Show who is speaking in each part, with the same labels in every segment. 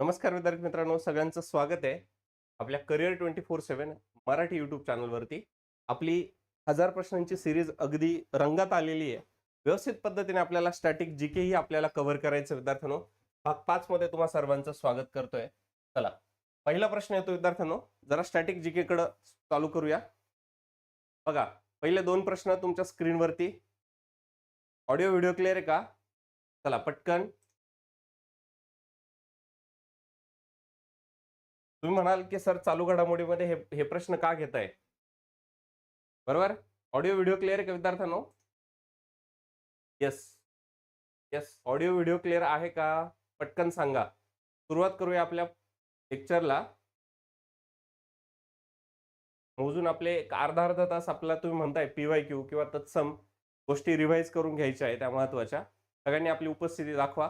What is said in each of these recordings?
Speaker 1: नमस्कार विद्यार्थी मित्रांनो सगळ्यांचं स्वागत आहे आपल्या career twenty four seven Marathi YouTube चॅनलवरती आपली हजार प्रश्नांची सिरीज अगदी रंगात आलेली आहे. व्यवस्थित पद्धतीने आपल्याला स्टॅटिक जी ही आपल्याला कव्हर करायचं विद्यार्थ्यांनो. भाग पाच मध्ये तुम्हा सर्वांचं स्वागत करतोय. चला पहिला प्रश्न येतो विद्यार्थ्यांनो. जरा स्टॅटिक जी कडे चालू करूया. बघा पहिले दोन प्रश्न तुमच्या स्क्रीनवरती ऑडिओ व्हिडिओ क्लिअर आहे का? चला पटकन. तुम्ही म्हणाल की सर चालू घडामोडीमध्ये हे हे प्रश्न का घेत आहे बरोबर? ऑडिओ व्हिडिओ क्लिअर आहे का विद्यार्थ्यांनो? Yes yes audio video clear आहे का? पटकन सांगा. सुरुवात करूया आपल्या लेक्चरला. मोजून आपले एक अर्धा अर्धा तास आपला तुम्ही म्हणताय पी वाय क्यू किंवा तत्सम गोष्टी रिव्हाइज करून घ्यायच्या आहे त्या महत्त्वाच्या सगळ्यांनी आपली उपस्थिती दाखवा.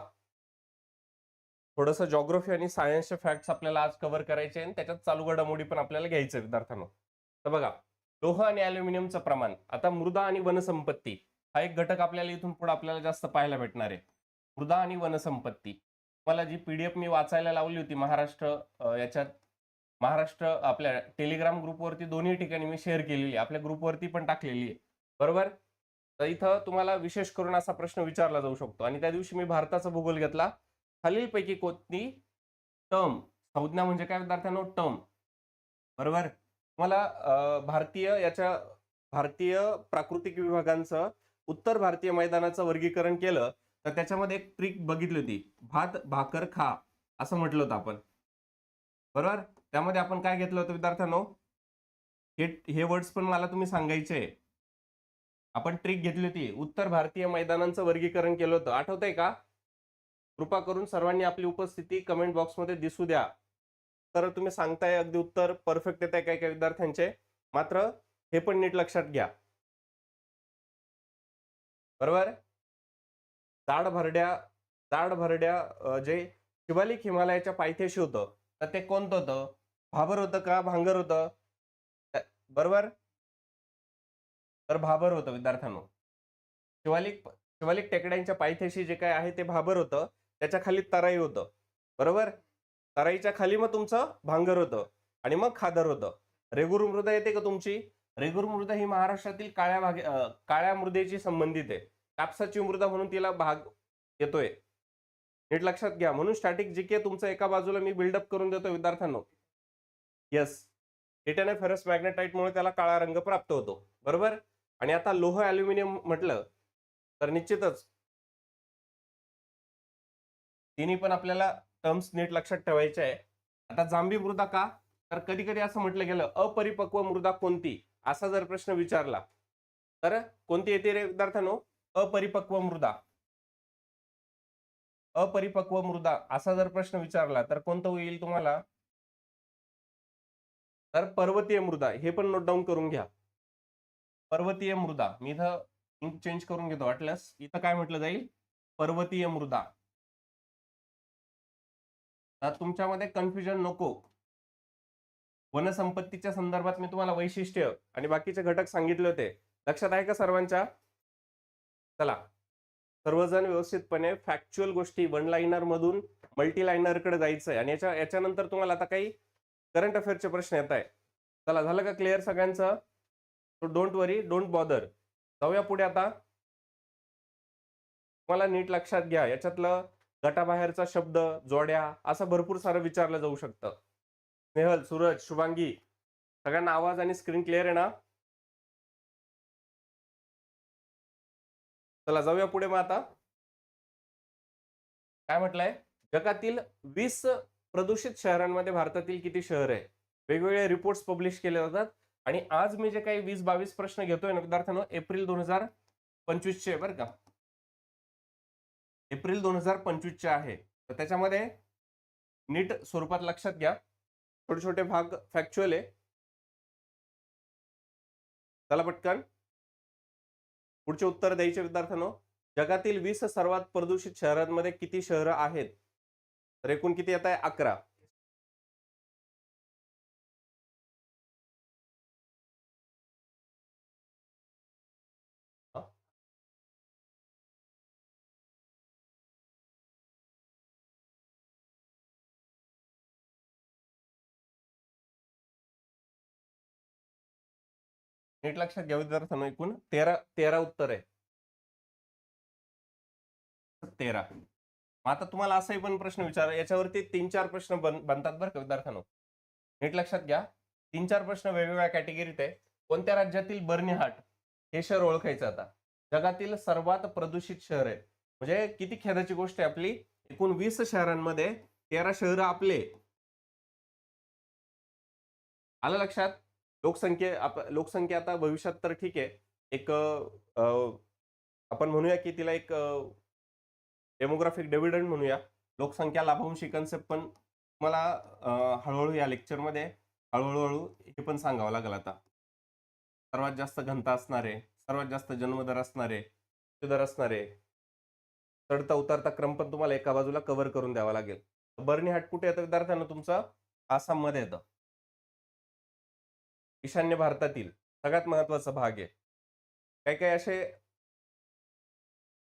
Speaker 1: थोडंसं जॉग्रफी आणि सायन्सचे फॅक्ट्स आपल्याला आज कव्हर करायचे आणि त्याच्यात चालू घडामोडी पण आपल्याला घ्यायचं विद्यार्थ्यांनो. तर बघा लोह आणि अॅल्युमिनियमचं प्रमाण आता मृदा आणि वनसंपत्ती हा एक घटक आपल्याला इथून पुढे आपल्याला जास्त पाहायला भेटणार आहे. मृदा आणि वनसंपत्ती. मला जी पीडीएफ मी वाचायला लावली होती महाराष्ट्र याच्यात महाराष्ट्र आपल्या टेलिग्राम ग्रुपवरती दोन्ही ठिकाणी मी शेअर केलेली आहे. आपल्या ग्रुपवरती पण टाकलेली आहे. बरोबर? तर इथं तुम्हाला विशेष करून असा प्रश्न विचारला जाऊ शकतो. आणि त्या दिवशी मी भारताचा भूगोल घेतला. खालीलपैकी कोणती? टर्म संज्ञा म्हणजे काय विद्यार्थ्यांनो? टर्म बरोबर? मला भारतीय याच्या भारतीय प्राकृतिक विभागांचं उत्तर भारतीय मैदानाचं वर्गीकरण केलं तर त्याच्यामध्ये एक ट्रिक बघितली होती. भात भाकर खा असं म्हटलं होतं आपण. बरोबर? त्यामध्ये आपण काय घेतलं होतं विद्यार्थ्यांनो? हे हे वर्ड्स पण मला तुम्ही सांगायचे. आपण ट्रिक घेतली होती. उत्तर भारतीय मैदानांचं वर्गीकरण केलं होतं. आठवतंय का? कृपा करून सर्वांनी आपली उपस्थिती कमेंट बॉक्समध्ये दिसू द्या. तर तुम्ही सांगताय अगदी उत्तर परफेक्ट येत आहे काही काही विद्यार्थ्यांचे. मात्र हे पण नीट लक्षात घ्या. बरोबर? जाड भरड्या जाड भरड्या जे शिवालिक हिमालयाच्या पायथ्याशी होतं तर ते कोणतं होतं? भाबर होतं का? भांगर होतं? बरोबर? तर भाबर होतं विद्यार्थ्यांनो. शिवालिक शिवालिक टेकड्यांच्या पायथ्याशी जे काय आहे ते भाबर होतं. त्याच्याखाली तराई होतं. बरोबर? तराईच्या खाली मग तुमचं भांगर होतं आणि मग खादर होतं. रेगुर मृदा येते का तुमची? रेगुर मृदा ही महाराष्ट्रातील काळ्या भागे काळ्या मृदेशी संबंधित आहे. कापसाची मृदा म्हणून तिला भाग येतोय. नीट लक्षात घ्या. म्हणून स्टॅटिक जीके तुमचं एका बाजूला मी बिल्डअप करून देतो विद्यार्थ्यांना. येस हिटन फेरस मॅग्नेटाईटमुळे त्याला काळा रंग प्राप्त होतो. बरोबर? आणि आता लोह अल्युमिनियम म्हटलं तर निश्चितच तिन्ही पण आपल्याला टर्म्स नीट लक्षात ठेवायचे आहे. आता जांभी मृदा का? तर कधी कधी असं म्हटलं गेलं अपरिपक्व मृदा कोणती? असा जर प्रश्न विचारला तर कोणती येते रे विद्यार्थ्यांनो? अपरिपक्व मृदा. अपरिपक्व मृदा असा जर प्रश्न विचारला तर कोणतं होईल तुम्हाला? तर पर्वतीय मृदा हे पण नोट डाऊन करून घ्या. पर्वतीय मृदा मी इथं चेंज करून घेतो वाटल्यास इथं काय म्हटलं जाईल? पर्वतीय मृदा. तुमच्यामध्ये कन्फ्युजन नको. वनसंपत्तीच्या संदर्भात मी तुम्हाला वैशिष्ट्य आणि बाकीचे घटक सांगितले होते. लक्षात आहे का सर्वांच्या? चला. सर्वजण व्यवस्थितपणे फॅक्च्युअल गोष्टी वन लाईनर मधून मल्टी लाईनरकडे जायचं आहे आणि याच्या याच्यानंतर तुम्हाला आता काही करंट अफेअरचे प्रश्न येत आहे चला झालं का क्लिअर सगळ्यांचं? So don't worry don't bother जाऊया पुढे आता. तुम्हाला नीट लक्षात घ्या. याच्यातलं गटाबाहेरचा शब्द जोड्या असं भरपूर सारं विचारलं जाऊ शकतं. नेहल सूरज शुभांगी सगळ्यांना आवाज आणि स्क्रीन क्लिअर आहे ना? चला जाऊया पुढे मग आता. काय म्हटलंय? जगातील वीस प्रदूषित शहरांमध्ये भारतातील किती शहर आहे? वेगवेगळे रिपोर्ट्स पब्लिश केले जातात. आणि आज मी जे काही वीस बावीस प्रश्न घेतोय ना विद्यार्थ्यांनो एप्रिल दोन हजार पंचवीसचे बरं का. एप्रिल दोन हजार पंचवीसचे आहे. तर त्याच्यामध्ये नीट स्वरूपात लक्षात घ्या. छोटे छोटे भाग फॅक्च्युअल आहे. चला पटकन. पुढचे उत्तर द्यायचे विद्यार्थ्यांनो. जगातील वीस सर्वात प्रदूषित शहरांमध्ये किती शहरं आहेत? तर एकूण किती येत आहे? अकरा. नीट लक्षात घ्या विद्यार्थ्यांनो एकूण तेरा तेरा उत्तर आहे. तेरा. मग आता तुम्हाला असाही पण प्रश्न विचार. याच्यावरती तीन चार प्रश्न बन बनतात बरं का विद्यार्थ्यांनो. नीट लक्षात घ्या. तीन चार प्रश्न वेगवेगळ्या कॅटेगरीत आहे. कोणत्या राज्यातील बर्निहाट हे शहर ओळखायचं आता? जगातील सर्वात प्रदूषित शहर आहे. म्हणजे किती खेदाची गोष्ट आहे आपली? एकूण वीस शहरांमध्ये तेरा शहर आपले. आलं लक्षात? लोकसंख्ये आप लोकसंख्या आता भविष्यात तर ठीक आहे. एक आपण म्हणूया की तिला एक डेमोग्राफिक डिव्हिडंड म्हणूया. लोकसंख्या लाभांशी कन्सेप्ट पण मला हळूहळू या लेक्चरमध्ये हळूहळू हळू हे पण सांगावं लागेल आता. सर्वात जास्त घनता असणारे सर्वात जास्त जन्मदर असणारे दर असणारे चढता उतरता क्रम पण तुम्हाला एका बाजूला कव्हर करून द्यावा लागेल. बर्नी हाट कुठे येतं विद्यार्थ्यांना तुमचं आसाममध्ये येतं. ईशान्य भारतातील सगळ्यात महत्त्वाचा भाग आहे. काही काही असे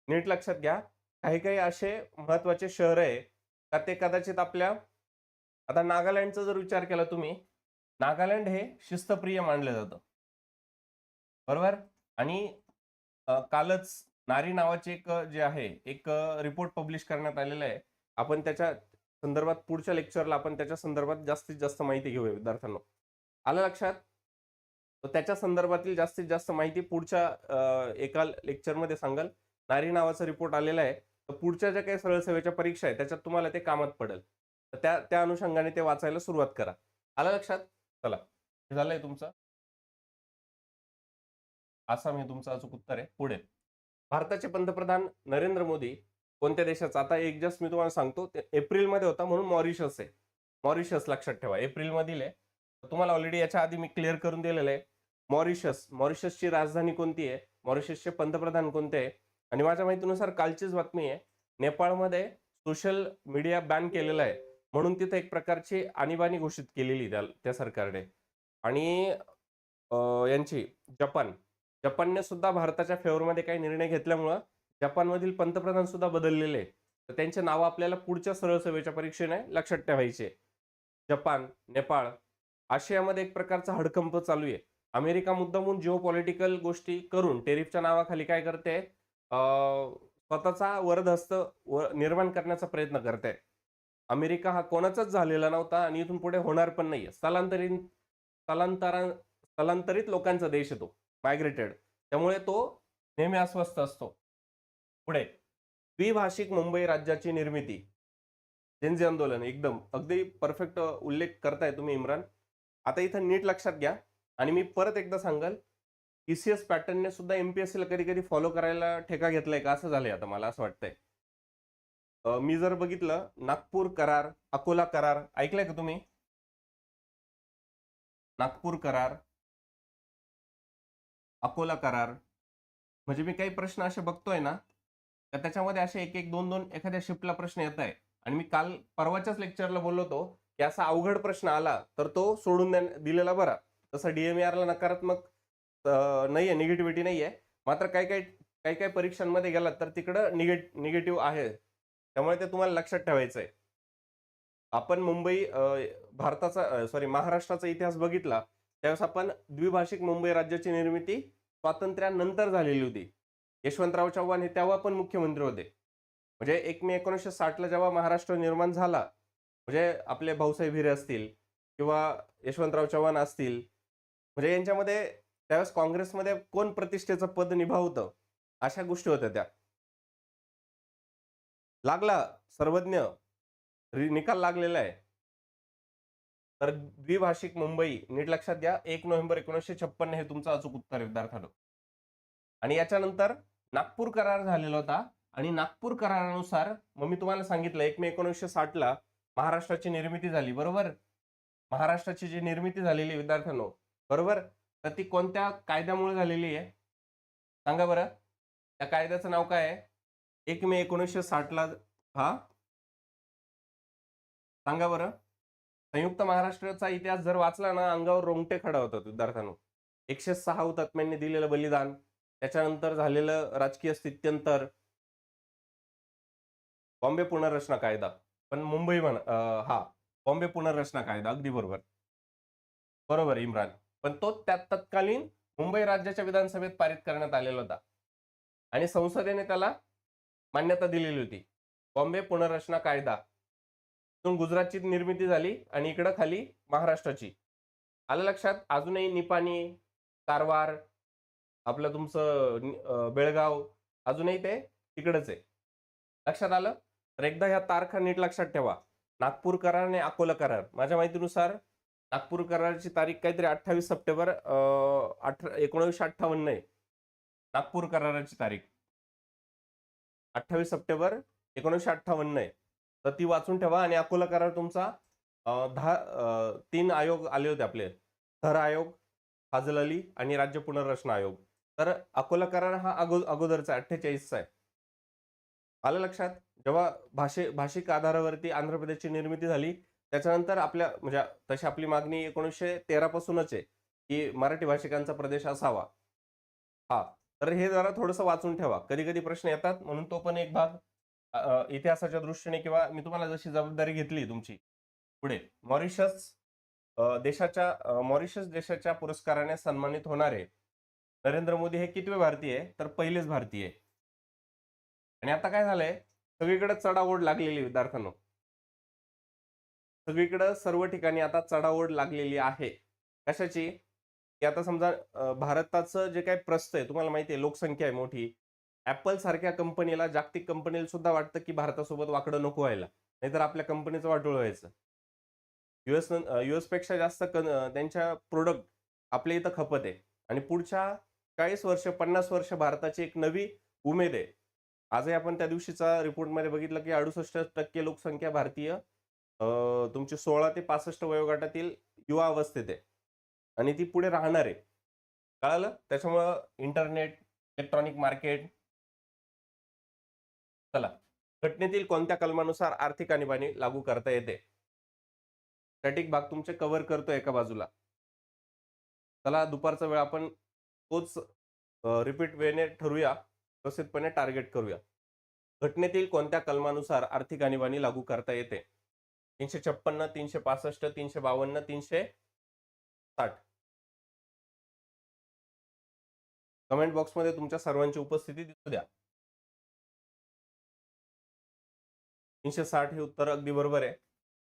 Speaker 1: नीट लक्षात घ्या. काही काही असे महत्त्वाचे शहर आहे. का ते कदाचित आपल्या आता नागालँडचा जर विचार केला तुम्ही नागालँड हे शिस्तप्रिय मानलं जातं. बरोबर? आणि कालच नारी नावाचे एक जे आहे एक रिपोर्ट पब्लिश करण्यात आलेला आहे. आपण त्याच्या संदर्भात पुढच्या लेक्चरला आपण त्याच्या संदर्भात जास्तीत जास्त माहिती घेऊया विद्यार्थ्यांना. आलं लक्षात? त्याच्या संदर्भातील जास्तीत जास्त माहिती पुढच्या एका लेक्चरमध्ये सांगाल. नारी नावाचा रिपोर्ट आलेला आहे. तर पुढच्या ज्या काही सरळ सेवेच्या परीक्षा आहे त्याच्यात तुम्हाला ते कामात पडेल. तर त्या त्या अनुषंगाने ते वाचायला सुरुवात करा. आला लक्षात? चला. हे झालंय तुमचं? आसाम हे तुमचं अचूक उत्तर आहे. पुढे. भारताचे पंतप्रधान नरेंद्र मोदी कोणत्या देशाचा? आता एक जस्ट मी तुम्हाला सांगतो. ते एप्रिलमध्ये होता म्हणून मॉरिशस आहे मॉरिशस लक्षात ठेवा. एप्रिलमधील आहे. तर तुम्हाला ऑलरेडी याच्या आधी मी क्लिअर करून दिलेलं आहे. मॉरिशस मॉरिशसची राजधानी कोणती आहे? मॉरिशसचे पंतप्रधान कोणते आहे? आणि माझ्या माहितीनुसार कालचीच बातमी आहे नेपाळमध्ये सोशल मीडिया बॅन केलेला आहे म्हणून तिथे एक प्रकारची आणीबाणी घोषित केलेली त्या त्या सरकारने. आणि यांची जपान. जपानने सुद्धा भारताच्या फेवरमध्ये काही निर्णय घेतल्यामुळं जपानमधील पंतप्रधान सुद्धा बदललेले आहे. तर त्यांचे नावं आपल्याला पुढच्या सरळ सेवेच्या परीक्षेने लक्षात ठेवायचे जपान नेपाळ आशियामध्ये एक प्रकारचा हडकंप चालू आहे. अमेरिका मुद्दामून जिओ पॉलिटिकल गोष्टी करून टेरिफच्या नावाखाली काय करते? स्वतःचा वरदहस्त व निर्माण करण्याचा प्रयत्न करते. अमेरिका हा कोणाचाच झालेला नव्हता आणि इथून पुढे होणार पण नाहीये. स्थलांतरित स्थलांतरा स्थलांतरित लोकांचा देश येतो मायग्रेटेड त्यामुळे तो नेहमी अस्वस्थ असतो. पुढे द्विभाषिक मुंबई राज्याची निर्मिती. जेनजी आंदोलन एकदम. अगदी परफेक्ट उल्लेख करताय तुम्ही इम्रान. आता इथं नीट लक्षात घ्या. आणि मी परत एकदा सांगाल टीसीएस पॅटर्नने सुद्धा एमपीएससी ला कधी कधी फॉलो करायला ठेका घेतलाय का? असं झालंय आता मला असं वाटतंय. मी जर बघितलं नागपूर करार अकोला करार ऐकलाय का तुम्ही? नागपूर करार अकोला करार म्हणजे मी काही प्रश्न असे बघतोय ना तर त्याच्यामध्ये असे एक एक दोन दोन एखाद्या शिफ्टला प्रश्न येत आहे आणि मी काल परवाच्याच लेक्चरला बोललो होतो की असा अवघड प्रश्न आला तर तो सोडून दिलेला बरा. तसं डीएमआर ला नकारात्मक नाही नाहीये निगेटिव्हिटी नाहीये. मात्र काही काही काही काही परीक्षांमध्ये गेलात तर तिकडं निगेट निगेटिव्ह आहे. त्यामुळे ते तुम्हाला लक्षात ठेवायचं आहे आपण मुंबई भारताचा सॉरी महाराष्ट्राचा इतिहास बघितला त्यावेळेस आपण द्विभाषिक मुंबई राज्याची निर्मिती स्वातंत्र्यानंतर झालेली होती. यशवंतराव चव्हाण हे तेव्हा पण मुख्यमंत्री होते. म्हणजे एक मे एकोणीसशे साठला जेव्हा महाराष्ट्र निर्माण झाला म्हणजे आपले भाऊसाहेब हिरे असतील किंवा यशवंतराव चव्हाण असतील म्हणजे यांच्यामध्ये त्यावेळेस काँग्रेसमध्ये कोण प्रतिष्ठेचं पद निभावतं? अशा गोष्टी होत्या त्या. लागला सर्वज्ञ. निकाल लागलेला आहे. तर द्विभाषिक मुंबई नीट लक्षात घ्या एक नोव्हेंबर एकोणीसशे छप्पन्न हे तुमचं अचूक उत्तर आहे विद्यार्थ्यांनो. आणि याच्यानंतर नागपूर करार झालेला होता. आणि नागपूर करारानुसार मग मी तुम्हाला सांगितलं एक मे एकोणीसशे साठला महाराष्ट्राची निर्मिती झाली बरोबर? महाराष्ट्राची जी निर्मिती झालेली विद्यार्थ्यांनो बरोबर? तर ती कोणत्या कायद्यामुळे झालेली आहे? सांगा बरं. त्या कायद्याचं नाव काय आहे? एक मे एकोणीसशे साठला हा? सांगा बरं. संयुक्त महाराष्ट्राचा इतिहास जर वाचला ना अंगावर रोंगटे खडा होतात विद्यार्थ्यांनो. एकशे सहा हुतात्म्यांनी दिलेलं बलिदान त्याच्यानंतर झालेलं राजकीय स्थित्यंतर. बॉम्बे पुनर्रचना कायदा. पण मुंबई म्हण हा. बॉम्बे पुनर्रचना कायदा अगदी बरोबर. बरोबर इम्रान. पण तो त्या तत्कालीन मुंबई राज्याच्या विधानसभेत पारित करण्यात आलेला होता. आणि संसदेने त्याला मान्यता दिलेली होती. बॉम्बे पुनर्रचना कायदा. इथून गुजरातची निर्मिती झाली आणि इकडं खाली महाराष्ट्राची. आलं लक्षात? अजूनही निपाणी कारवार आपलं तुमचं बेळगाव अजूनही ते तिकडंच आहे. लक्षात आलं? तर एकदा ह्या तारखा नीट लक्षात ठेवा. नागपूर करार आणि अकोला करार. माझ्या माहितीनुसार नागपूर कराराची तारीख काहीतरी अठ्ठावीस सप्टेंबर अं, अठरा एकोणीसशे अठ्ठावन्न आहे. नागपूर कराराची तारीख. अठ्ठावीस सप्टेंबर एकोणीसशे अठ्ठावन्न आहे. तर ती वाचून ठेवा आणि अकोला करार तुमचा दहा तीन आयोग आले होते आपले. थर आयोग फाजल अली आणि राज्य पुनर्रचना आयोग. तर अकोला करार हा अगो अगोदरचा अठ्ठेचाळीसचा आहे. आलं लक्षात? जेव्हा भाषे भाषिक आधारावरती आंध्र प्रदेशची निर्मिती झाली त्याच्यानंतर आपल्या म्हणजे तशी आपली मागणी एकोणीसशे तेरा पासूनच आहे की मराठी भाषिकांचा प्रदेश असावा. हा तर हे जरा थोडंसं वाचून ठेवा. कधी कधी प्रश्न येतात म्हणून तो पण एक भाग इतिहासाच्या दृष्टीने किंवा मी तुम्हाला जशी जबाबदारी घेतली तुमची. पुढे मॉरिशस देशाच्या मॉरिशस देशाच्या पुरस्काराने सन्मानित होणारे नरेंद्र मोदी हे कितवे भारतीय तर पहिलेच भारतीय आणि आता काय झालंय? सगळीकडे चढाओढ लागलेली विद्यार्थ्यांना. सगळीकडं सर्व ठिकाणी आता चढाओढ लागलेली आहे. कशाची? की आता समजा भारताचं जे काही प्रस्त आहे तुम्हाला माहिती आहे लोकसंख्या आहे मोठी. ऍपल सारख्या कंपनीला जागतिक कंपनीला सुद्धा वाटतं की भारतासोबत वाकडं नको व्हायला. नाहीतर आपल्या कंपनीचं वाटोळ व्हायचं. युएस युएसपेक्षा जास्त कन- त्यांच्या प्रोडक्ट आपल्या इथं खपत आहे. आणि पुढच्या चाळीस वर्ष पन्नास वर्ष भारताची एक नवी उमेद आहे. आजही आपण त्या दिवशीचा रिपोर्टमध्ये बघितलं की अडुसष्ट टक्के लोकसंख्या भारतीय तुमची सोळा ते पासष्ट वयोगटातील युवा अवस्थेत आहे. आणि ती पुढे राहणार आहे. कळालं? त्याच्यामुळं इंटरनेट इलेक्ट्रॉनिक मार्केट चला. घटनेतील कोणत्या कलमानुसार आर्थिक आणीबाणी लागू करता येते? स्टॅटिक भाग तुमचे कव्हर करतो एका बाजूला. चला दुपारचा वेळ आपण तोच रिपीट वेने ठरूया व्यवस्थितपणे टार्गेट करूया. घटनेतील कोणत्या कलमानुसार आर्थिक आणीबाणी लागू करता येते? तीनशे छप्पन्न तीनशे पासष्ट तीनशे बावन्न तीनशे साठ. कमेंट बॉक्समध्ये तुमच्या सर्वांची उपस्थिती दिसू द्या. तीनशे साठ हे उत्तर अगदी बरोबर आहे.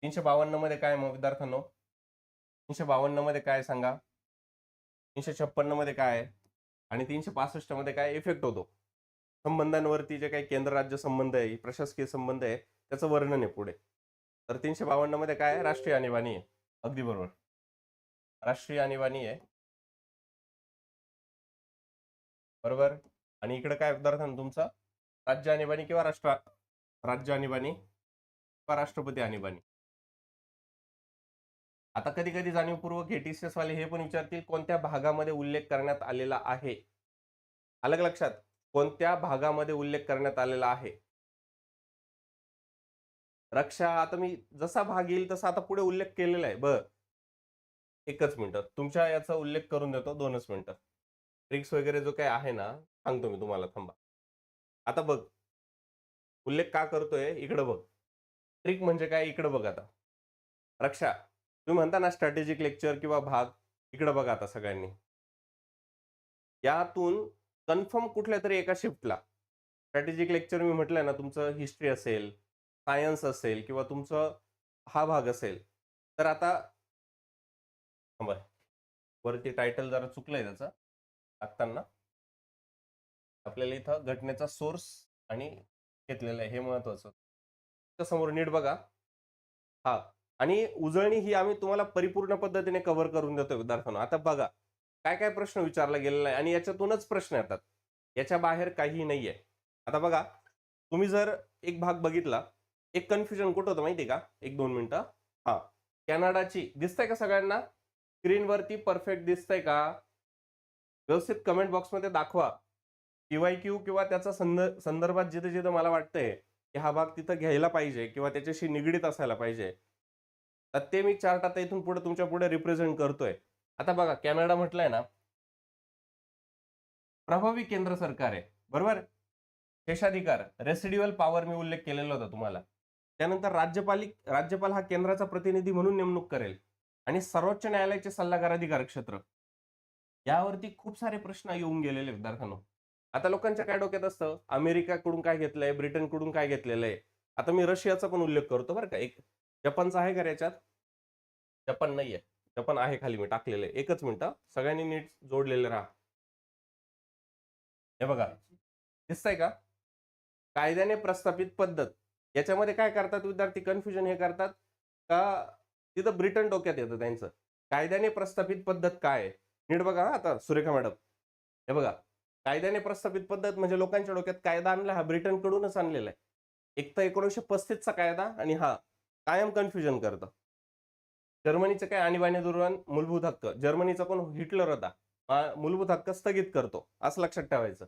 Speaker 1: तीनशे बावन्नमध्ये काय मग विद्यार्थ्यांनो? तीनशे बावन्नमध्ये काय सांगा? तीनशे छप्पन्नमध्ये काय आहे? आणि तीनशे पासष्टमध्ये काय इफेक्ट होतो? संबंधांवरती जे काही केंद्र राज्य संबंध आहे प्रशासकीय संबंध आहे त्याचं वर्णन आहे पुढे. तर तीनशे बावन्नमध्ये काय आहे? राष्ट्रीय आणीबाणी आहे. अगदी बरोबर. राष्ट्रीय आणीबाणी आहे. बरोबर? आणि इकडे काय उदाहरण तुमचं? राज्य आणीबाणी किंवा राष्ट्र राज्य आणीबाणी किंवा राष्ट्रपती आणीबाणी? आता कधी कधी जाणीवपूर्वक हे वाले हे पण विचारतील कोणत्या भागामध्ये उल्लेख करण्यात आलेला आहे? अलग लक्षात? कोणत्या भागामध्ये उल्लेख करण्यात आलेला आहे? रक्षा आता मी जसा भाग येईल तसा आता पुढे उल्लेख केलेला आहे. बर. एकच मिनिटं. तुमच्या याचा उल्लेख करून देतो दोनच मिनिटं. ट्रिक्स वगैरे जो काही आहे ना सांगतो मी तुम्हाला थांबा. आता बघ. उल्लेख का करतोय? इकडं बघ. ट्रिक म्हणजे काय? इकडं बघ आता. रक्षा. तुम्ही म्हणता ना स्ट्रॅटेजिक लेक्चर किंवा भाग. इकडं बघा आता सगळ्यांनी. यातून कन्फर्म कुठल्या तरी एका शिफ्टला स्ट्रॅटेजिक लेक्चर मी म्हटलंय ना तुमचं हिस्ट्री असेल सायन्स असेल किंवा तुमचं हा भाग असेल तर आता बर वरती टायटल जरा चुकलंय त्याचं टाकताना. आपल्याला इथं घटनेचा सोर्स आणि घेतलेलं आहे हे महत्वाचं. त्या समोर नीट बघा. हा आणि उजळणी ही आम्ही तुम्हाला परिपूर्ण पद्धतीने कव्हर करून देतो विद्यार्थ्यांना. आता बघा काय काय प्रश्न विचारला गेलेला आहे आणि याच्यातूनच प्रश्न येतात. याच्या बाहेर काहीही नाहीये. आता बघा तुम्ही जर एक भाग बघितला एक कन्फ्युजन कुठं होतं माहिती का? एक दोन मिनिटं. हा. कॅनडाची दिसतंय का सगळ्यांना? स्क्रीनवरती परफेक्ट दिसतंय का? व्यवस्थित कमेंट बॉक्समध्ये दाखवा. किंवा क्यू किंवा त्याचा संद संदर्भात जिथे जिथं मला वाटतंय की हा भाग तिथं घ्यायला पाहिजे किंवा त्याच्याशी निगडीत असायला पाहिजे. तर ते मी चार्ट आता इथून पुढे तुमच्यापुढे रिप्रेझेंट करतोय. आता बघा कॅनडा म्हटलंय ना. प्रभावी केंद्र सरकार आहे. बरोबर? शेषाधिकार रेसिड्युअल पॉवर मी उल्लेख केलेला होता तुम्हाला. त्यानंतर राज्यपालिक राज्यपाल हा केंद्राचा प्रतिनिधी म्हणून नेमणूक करेल. आणि सर्वोच्च न्यायालयाचे सल्लागार अधिकार क्षेत्र. यावरती खूप सारे प्रश्न येऊन गेलेले विद्यार्थ्यांनो. आता लोकांच्या काय डोक्यात असतं? अमेरिकाकडून काय घेतलंय? ब्रिटनकडून काय घेतलेलं आहे आता मी रशियाचा पण उल्लेख करतो बरं का. एक जपानचा आहे का याच्यात? जपान नाहीये. जपान आहे खाली मी टाकलेलं आहे एकच मिनिट सगळ्यांनी नीट जोडलेले राहा. हे बघा. दिसतंय का? कायद्याने प्रस्थापित पद्धत. याच्यामध्ये काय करतात विद्यार्थी? कन्फ्युजन हे करतात का तिथं ब्रिटन डोक्यात येतं त्यांचं. कायद्याने प्रस्थापित पद्धत काय आहे? नीट बघा हा आता सुरेखा मॅडम. हे बघा कायद्याने प्रस्थापित पद्धत म्हणजे लोकांच्या डोक्यात कायदा आणला हा ब्रिटनकडूनच आणलेला आहे. एक तर एकोणीसशे पस्तीसचा कायदा आणि हा कायम कन्फ्युजन करतं. जर्मनीचं काय? आणीबाणी दुर्वान मूलभूत हक्क. जर्मनीचा कोण हिटलर होता. मूलभूत हक्क स्थगित करतो. असं लक्षात ठेवायचं.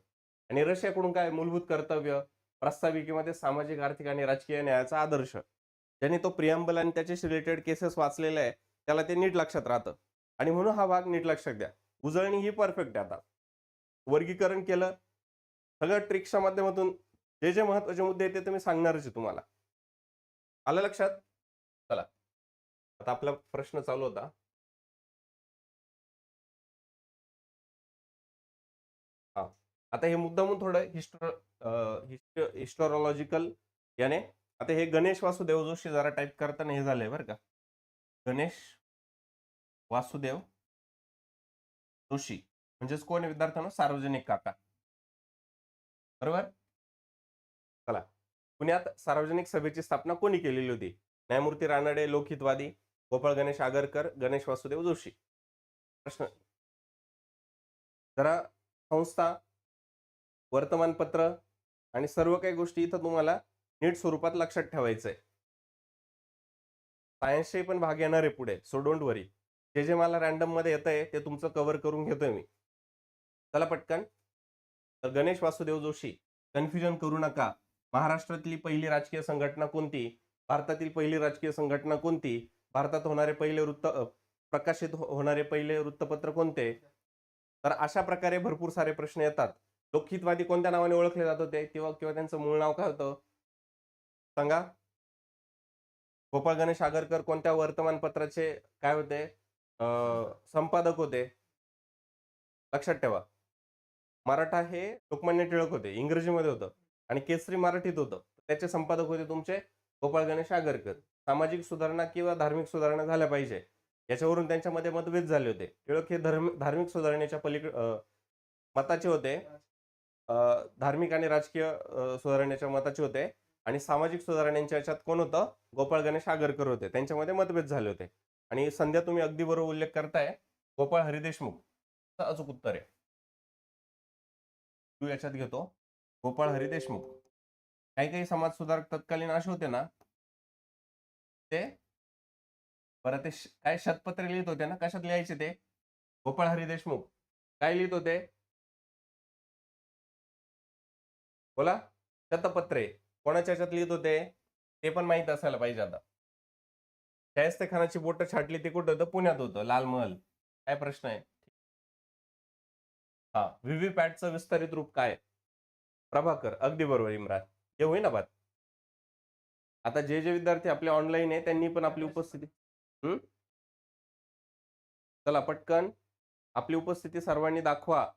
Speaker 1: आणि रशियाकडून काय? मूलभूत कर्तव्य प्रस्ताविकेमध्ये सामाजिक आर्थिक आणि राजकीय न्यायाचा आदर्श. ज्यांनी तो प्रियंबल आणि त्याच्याशी रिलेटेड केसेस वाचलेले आहे त्याला ते नीट लक्षात राहतं. आणि म्हणून हा भाग नीट लक्षात द्या उजळणी ही परफेक्ट आहे आता. वर्गीकरण केलं. सगळं ट्रिक्सच्या माध्यमातून जे जे महत्त्वाचे मुद्दे आहेत ते तुम्ही सांगणारच आहे तुम्हाला. आलं लक्षात? चला. आता आपला प्रश्न चालू होता. हा. आता हे मुद्दामून थोडं हिस्टो हिस्टोरॉलॉजिकल याने आता हे गणेश वासुदेव जोशी जरा टाईप करताना हे झालंय बरं का. गणेश वासुदेव जोशी म्हणजेच कोण विद्यार्थ्यांना? सार्वजनिक काका. बरोबर? चला. पुण्यात सार्वजनिक सभेची स्थापना कोणी केलेली होती? न्यायमूर्ती रानडे लोकहितवादी गोपाळ गणेश आगरकर गणेश वासुदेव जोशी. प्रश्न. जरा संस्था वर्तमानपत्र आणि सर्व काही गोष्टी इथं तुम्हाला नीट स्वरूपात लक्षात ठेवायचंय. सायन्सचे पण भाग येणार आहे पुढे सो डोंट वरी जे जे मला रॅन्डममध्ये येत आहे ते तुमचं कव्हर करून घेतोय मी. चला पटकन. तर गणेश वासुदेव जोशी कन्फ्युजन करू नका. महाराष्ट्रातली पहिली राजकीय संघटना कोणती? भारतातील पहिली राजकीय संघटना कोणती? भारतात होणारे पहिले वृत्त प्रकाशित हो-, होणारे पहिले वृत्तपत्र कोणते? तर अशा प्रकारे भरपूर सारे प्रश्न येतात. लोकहितवादी कोणत्या नावाने ओळखले जात होते? किंवा किंवा त्यांचं मूळ नाव काय होतं? सांगा. गोपाळ गणेश आगरकर कोणत्या वर्तमानपत्राचे काय होते? संपादक होते? लक्षात ठेवा. मराठा हे लोकमान्य टिळक होते इंग्रजीमध्ये होतं आणि केसरी मराठीत होतं. त्याचे संपादक होते तुमचे गोपाळ गणेश आगरकर. सामाजिक सुधारणा किंवा धार्मिक सुधारणा झाल्या पाहिजे. याच्यावरून त्यांच्यामध्ये मतभेद झाले होते. टिळक हे धर्म धार्मिक सुधारणेच्या पलीकडे मताचे होते. धार्मिक आणि राजकीय सुधारण्याच्या मताचे होते आणि सामाजिक सुधारण्यांच्या याच्यात कोण होतं? गोपाळ गणेश आगरकर होते. त्यांच्यामध्ये मतभेद झाले होते. आणि संध्या तुम्ही अगदी बरोबर उल्लेख करताय. गोपाळ हरिदेशमुख. अचूक उत्तर आहे. तू याच्यात घेतो. गोपाळ हरिदेशमुख. काही काही समाज सुधारक तत्कालीन असे होते ना ते बरं ते काय शतपत्रे लिहित होते ना? कशात लिहायचे ते? गोपाळ हरिदेशमुख. काय लिहित होते? बोला. शतपत्रे. कोणाच्या ह्याच्यात लिहित होते? ते पण माहीत असायला पाहिजे आता. शायस्ते खानाची बोट छाटली ते कुठं होतं? पुण्यात होतं. लाल महल. काय प्रश्न आहे? हा. व्हीव्हीपॅटचं विस्तारित रूप काय? प्रभाकर. अगदी बरोबर इम्रान. हे होई ना बात? आता जे जे विद्यार्थी आपले ऑनलाईन आहे त्यांनी पण आपली उपस्थिती. हम्म? चला पटकन. आपली उपस्थिती सर्वांनी दाखवा.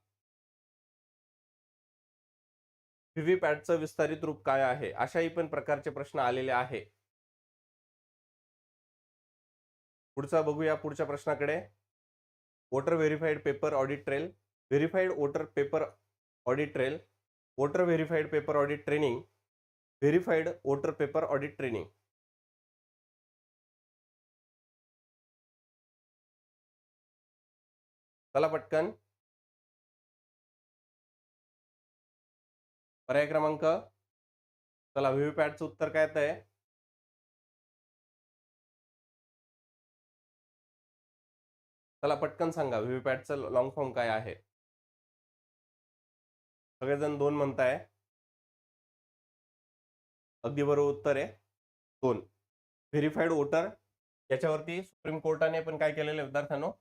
Speaker 1: व्हीव्हीपॅटचं विस्तारित रूप काय आहे? अशाही पण प्रकारचे प्रश्न आलेले आहे. पुढचा बघूया पुढच्या प्रश्नाकडे. Voter verified paper audit trail. Verified voter paper audit trail. Voter verified paper audit training. Verified voter paper audit training. चला पटकन. पर्याय क्रमांक? चला व्हीव्हीपॅटचं उत्तर काय येत आहे चला पटकन सांगा व्हीव्हीपॅटचं लॉंग फॉर्म काय आहे? सगळेजण दोन म्हणताय. अगदी बरोबर उत्तर आहे. दोन. व्हेरीफाईड वोटर याच्यावरती सुप्रीम कोर्टाने पण काय केलेलं आहे विद्यार्थ्यांनो?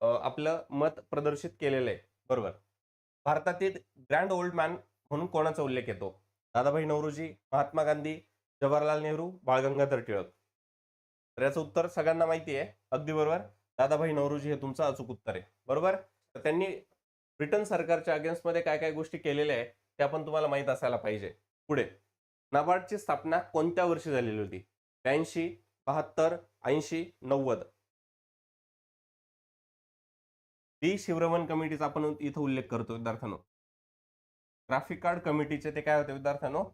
Speaker 1: आपलं मत प्रदर्शित केलेलं आहे. बरोबर. भारतातील ग्रँड ओल्ड मॅन म्हणून कोणाचा उल्लेख येतो? दादाभाई नवरोजी महात्मा गांधी जवाहरलाल नेहरू बाळ गंगाधर टिळक. तर याचं उत्तर सगळ्यांना माहिती आहे अगदी बरोबर. दादाभाई नवरोजी हे तुमचं अचूक उत्तर आहे. बरोबर? तर त्यांनी ब्रिटन सरकारच्या अगेन्स्टमध्ये काय काय गोष्टी केलेल्या आहेत त्या पण तुम्हाला माहीत असायला पाहिजे. पुढे. नाबार्डची स्थापना कोणत्या वर्षी झालेली होती? ब्याऐंशी बहात्तर ऐंशी नव्वद. बी शिवरमण कमिटीचा आपण इथं उल्लेख करतो विद्यार्थ्यांनो. ग्राफिक कार्ड कमिटीचे ते काय होते विद्यार्थ्यांनो?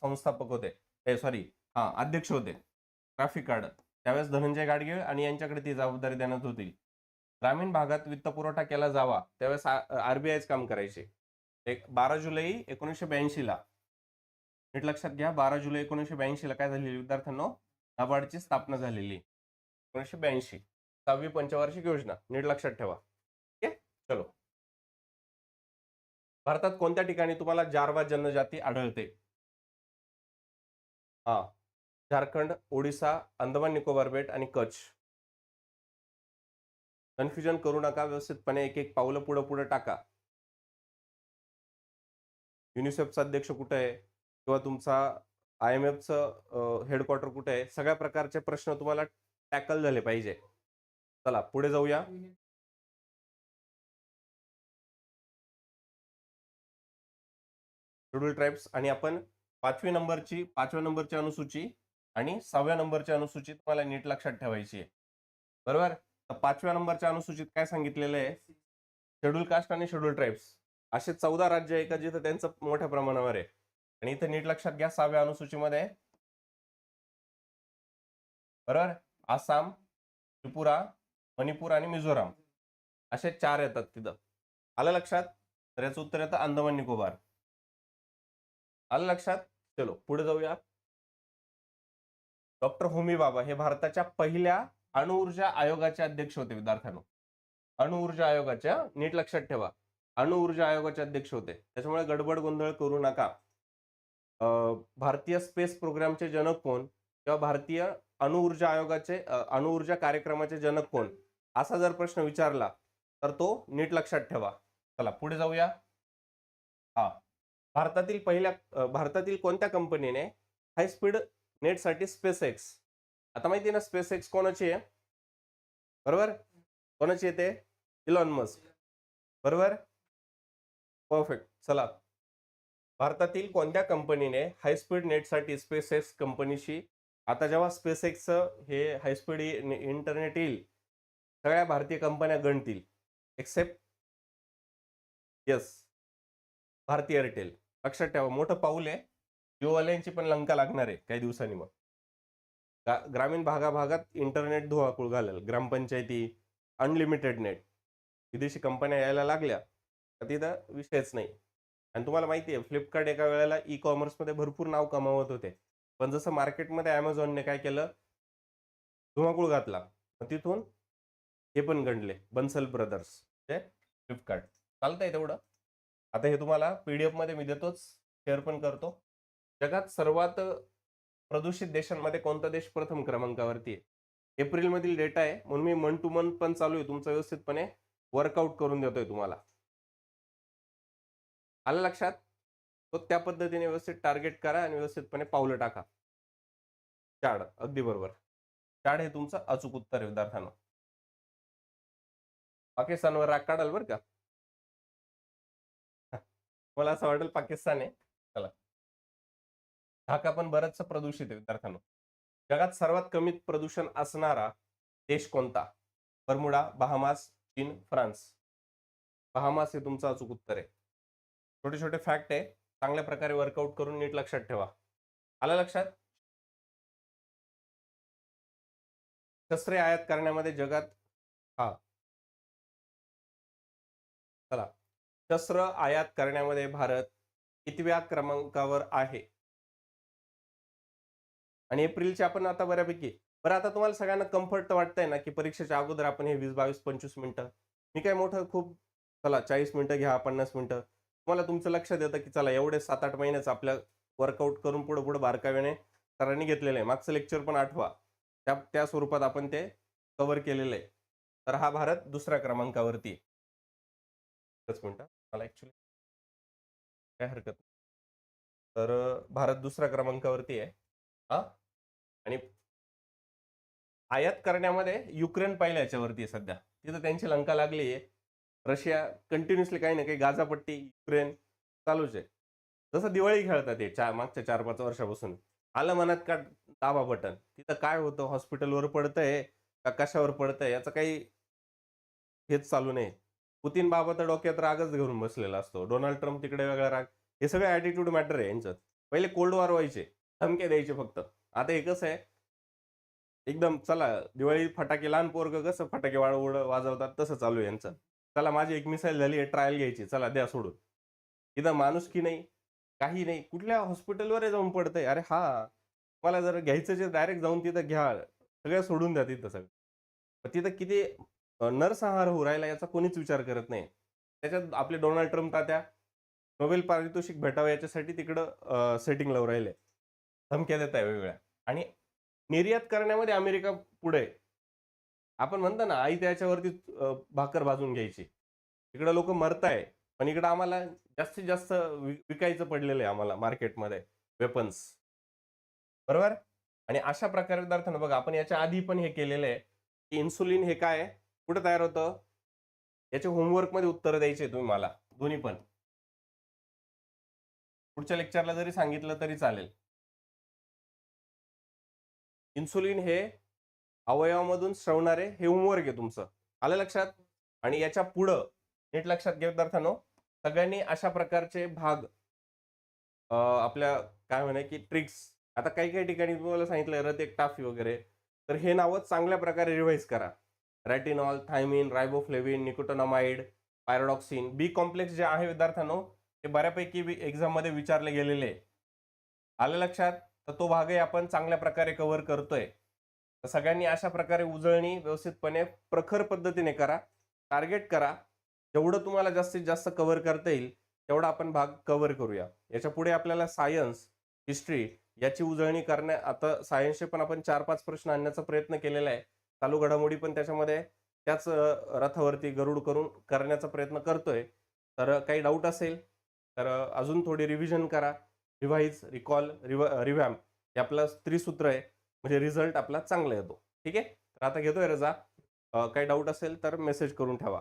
Speaker 1: संस्थापक होते. सॉरी हा अध्यक्ष होते. ग्राफिक कार्ड त्यावेळेस धनंजय गाडगीळ आणि यांच्याकडे ती जबाबदारी देण्यात होती. ग्रामीण भागात वित्त पुरवठा केला जावा. त्यावेळेस आरबीआयच काम करायचे. एक बारा जुलै एकोणीसशे ब्याऐंशी ला. नीट लक्षात घ्या बारा जुलै एकोणीसशे ब्याऐंशी ला काय झालेली विद्यार्थ्यांनो? नाबार्डची स्थापना झालेली. एकोणीसशे ब्याऐंशी. सहावी पंचवार्षिक योजना. नीट लक्षात ठेवा. ठीक आहे? चलो. भारतात कोणत्या ठिकाणी तुम्हाला जारवा जनजाती आढळते? हा. झारखंड ओडिसा अंदमान निकोबार बेट आणि कच्छ. कन्फ्युजन करू नका व्यवस्थितपणे एक एक पावलं पुढं पुढं टाका. युनिसेफचा अध्यक्ष कुठे आहे? किंवा तुमचा आय एम एफचं हेडक्वार्टर कुठे आहे? सगळ्या प्रकारचे प्रश्न तुम्हाला टॅकल झाले पाहिजे. चला पुढे जाऊया. शेड्यूल ट्राईब्स आणि आपण पाचवी नंबरची पाचव्या नंबरची अनुसूची आणि सहाव्या नंबरची अनुसूची तुम्हाला नीट लक्षात ठेवायची आहे. बरोबर? तर पाचव्या नंबरच्या अनुसूचित काय सांगितलेलं आहे? शेड्यूल कास्ट आणि शेड्यूल ट्राईब्स. असे चौदा राज्य आहे का जिथं त्यांचं मोठ्या प्रमाणावर आहे? आणि इथं नीट लक्षात घ्या सहाव्या अनुसूचीमध्ये. बरोबर? आसाम त्रिपुरा मणिपूर आणि मिझोराम. असे चार येतात तिथं. आलं लक्षात? तर याचं उत्तर येतं अंदमान निकोबार. आलं लक्षात? चलो पुढे जाऊया डॉक्टर होमी बाबा हे भारताच्या पहिल्या अणुऊर्जा आयोगाचे अध्यक्ष होते विद्यार्थ्यांनो. अणुऊर्जा आयोगाच्या नीट लक्षात ठेवा. अणुऊर्जा आयोगाचे अध्यक्ष होते. त्याच्यामुळे गडबड गोंधळ करू नका. अं, भारतीय स्पेस प्रोग्रामचे जनक कोण? किंवा भारतीय अणुऊर्जा आयोगाचे अणुऊर्जा कार्यक्रमाचे जनक कोण? असा जर प्रश्न विचारला तर तो नीट लक्षात ठेवा. चला पुढे जाऊया. हा. भारतातील पहिल्या भारतातील कोणत्या कंपनीने हाय स्पीड नेटसाठी स्पेस एक्स आता माहिती आहे ना स्पेस एक्स कोणाची आहे? बरोबर? कोणाची येते इलॉन मस्क बरोबर? परफेक्ट चला. भारतातील कोणत्या कंपनीने हायस्पीड नेटसाठी स्पेस एक्स कंपनीशी आता जेव्हा स्पेस एक्सचं हे हायस्पीड इंटरनेट येईल सगळ्या भारतीय कंपन्या गणतील एक्सेप्ट यस भारती एअरटेल लक्षात ठेवा मोठं पाऊल आहे. जिओवाल्यांची पण लंका लागणार आहे काही दिवसांनी मग. गा- ग्रामीण भागाभागात इंटरनेट धुवाकूळ घालेल ग्रामपंचायती अनलिमिटेड नेट. विदेशी कंपन्या यायला लागल्या तर तिथं विषयच नाही. आणि तुम्हाला माहिती आहे फ्लिपकार्ट एका वेळेला ई कॉमर्समध्ये भरपूर नाव कमावत होते. पण जसं मार्केटमध्ये ॲमेझॉनने काय केलं धुमाकूळ घातला मग तिथून हे पण गणले बन्सल ब्रदर्स ते फ्लिपकार्ट. चालतंय तेवढं. आता हे तुम्हाला पीडीएफमध्ये मी देतोच शेअर पण करतो. जगात सर्वात प्रदूषित देशांमध्ये कोणता देश प्रथम क्रमांकावरती आहे? एप्रिलमधील डेटा आहे म्हणून मी मन टू मन पण चालू आहे तुमचं व्यवस्थितपणे वर्कआउट करून देतोय तुम्हाला. आलं लक्षात? तो त्या पद्धतीने व्यवस्थित टार्गेट करा आणि व्यवस्थितपणे पावलं टाका. चाड अगदी बरोबर. चाड हे तुमचं अचूक उत्तर आहे विद्यार्थ्यांना. पाकिस्तानवर राग काढाल बरं का? मला असं वाटेल पाकिस्तान आहे. चला. ढाका पण बरंच प्रदूषित आहे विद्यार्थ्यांनो. जगात सर्वात कमी प्रदूषण असणारा देश कोणता? बर्मुडा बहामास चीन फ्रान्स. बहामास हे तुमचं अचूक उत्तर आहे. छोटे छोटे फॅक्ट आहे. चांगल्या प्रकारे वर्कआउट करून नीट लक्षात ठेवा. आलं लक्षात? शस्त्रे आयात करण्यामध्ये जगात हा. चला. शस्त्र आयात करण्यामध्ये भारत कितव्या क्रमांकावर आहे? आणि एप्रिलच्या आपण आता बऱ्यापैकी बरं आता तुम्हाला सगळ्यांना कम्फर्ट वाटतंय ना की परीक्षेच्या अगोदर आपण हे वीस बावीस पंचवीस मिनिटं मी काय मोठं खूप चला चाळीस मिनिटं घ्या पन्नास मिनिटं. तुम्हाला तुमचं लक्षात येतं की चला एवढे सात आठ महिन्याचं आपल्या वर्कआउट करून पुढं पुढे बारकाव्याने सरांनी घेतलेलं आहे. मागचं लेक्चर पण आठवा. त्या त्या स्वरूपात आपण ते कव्हर केलेलं आहे. तर हा भारत दुसऱ्या क्रमांकावरती आहे. एकच मला ॲक्च्युली काय हरकत नाही. तर भारत दुसऱ्या क्रमांकावरती आहे. हा? आणि आयात करण्यामध्ये युक्रेन पहिल्या याच्यावरती आहे सध्या. तिथं त्यांची लंका लागली आहे. रशिया कंटिन्युअसली काही ना काही गाजापट्टी युक्रेन चालूच आहे. जसं दिवाळी खेळतात ते चार मागच्या चार पाच वर्षापासून. आलं मनात का दाबा बटन? तिथं काय होतं? हॉस्पिटलवर पडतंय का कशावर पडतंय? याचं काही हेच चालू नाही. पुतीन बाबा तर डोक्यात रागच घेऊन बसलेला असतो. डोनाल्ड ट्रम्प तिकडे वेगळा राग. हे सगळे ॲटिट्यूड मॅटर आहे यांच्यात. पहिले कोल्ड वॉर व्हायचे. धमके द्यायचे फक्त. आता एकच आहे? एकदम चला दिवाळी फटाके लहान पोरग कसं फटाके वाळ उड वाजवतात तसं चालू आहे यांचं. चला माझी एक मिसाईल झाली आहे ट्रायल घ्यायची. चला द्या सोडून. इथं माणूस की नाही? काही नाही. कुठल्या हॉस्पिटलवर जाऊन पडतंय? अरे हा. मला जर घ्यायचं जे डायरेक्ट जाऊन तिथं घ्या. सगळं सोडून द्या तिथं सगळं. तिथं किती नरसंहार होऊ राहिला याचा कोणीच विचार करत नाही. त्याच्यात आपले डोनाल्ड ट्रम्प तात्या नोबेल पारितोषिक भेटावं याच्यासाठी तिकडं सेटिंग लावून राहिले. धमक्या देत आहे वेगवेगळ्या. आणि निर्यात करण्यामध्ये अमेरिका पुढे आपण म्हणतो ना आई त्याच्यावरती भाकर भाजून घ्यायची. इकडं लोक मरताय पण इकडं आम्हाला जास्तीत जास्त विकायचं पडलेलं आहे आम्हाला मार्केटमध्ये वेपन्स बरोबर? आणि अशा प्रकारे पदार्थांना बघा आपण याच्या आधी पण हे केलेलं आहे की इन्सुलिन हे काय आहे? कुठं तयार होतं? याचे होमवर्कमध्ये उत्तर द्यायचे तुम्ही मला दोन्ही पण. पुढच्या लेक्चरला जरी सांगितलं तरी चालेल. इन्सुलिन हे अवयवामधून श्रवणारे हे होमवर्क आहे तुमचं. आलं लक्षात? आणि याच्या पुढं नीट लक्षात घ्या विद्यार्थ्यांनो सगळ्यांनी अशा प्रकारचे भाग आपल्या काय म्हणे की ट्रिक्स आता काही काही ठिकाणी तुम्हाला सांगितलं रथ एक टाफी वगैरे तर हे नावं चांगल्या प्रकारे रिव्हाइज करा. Retinol thiamine riboflavin nicotinamide pyridoxine B complex जे आहे विद्यार्थ्यांनो ते बऱ्यापैकी एक्झाममध्ये विचारले गेलेले आहे. आलं लक्षात? तर तो भागही आपण चांगल्या प्रकारे कव्हर करतोय. तर सगळ्यांनी अशा प्रकारे उजळणी व्यवस्थितपणे प्रखर पद्धतीने करा. टार्गेट करा. जेवढं तुम्हाला जास्तीत जास्त कव्हर करता येईल तेवढा आपण भाग कव्हर करूया. याच्यापुढे आपल्याला सायन्स हिस्ट्री याची उजळणी करण्या आता सायन्सचे पण आपण चार पाच प्रश्न आणण्याचा प्रयत्न केलेला आहे. चालू घडामोडी पण त्याच्यामध्ये त्याच रथावरती गरुड करून करण्याचा प्रयत्न करतोय. तर काही डाऊट असेल तर अजून थोडी रिव्हिजन करा. रिव्हाइज रिकॉल रिव रिव्हॅम हे आपलं त्रिसूत्र आहे. म्हणजे रिझल्ट आपला चांगला येतो. ठीक आहे? तर आता घेतोय रजा. काही डाऊट असेल तर मेसेज करून ठेवा.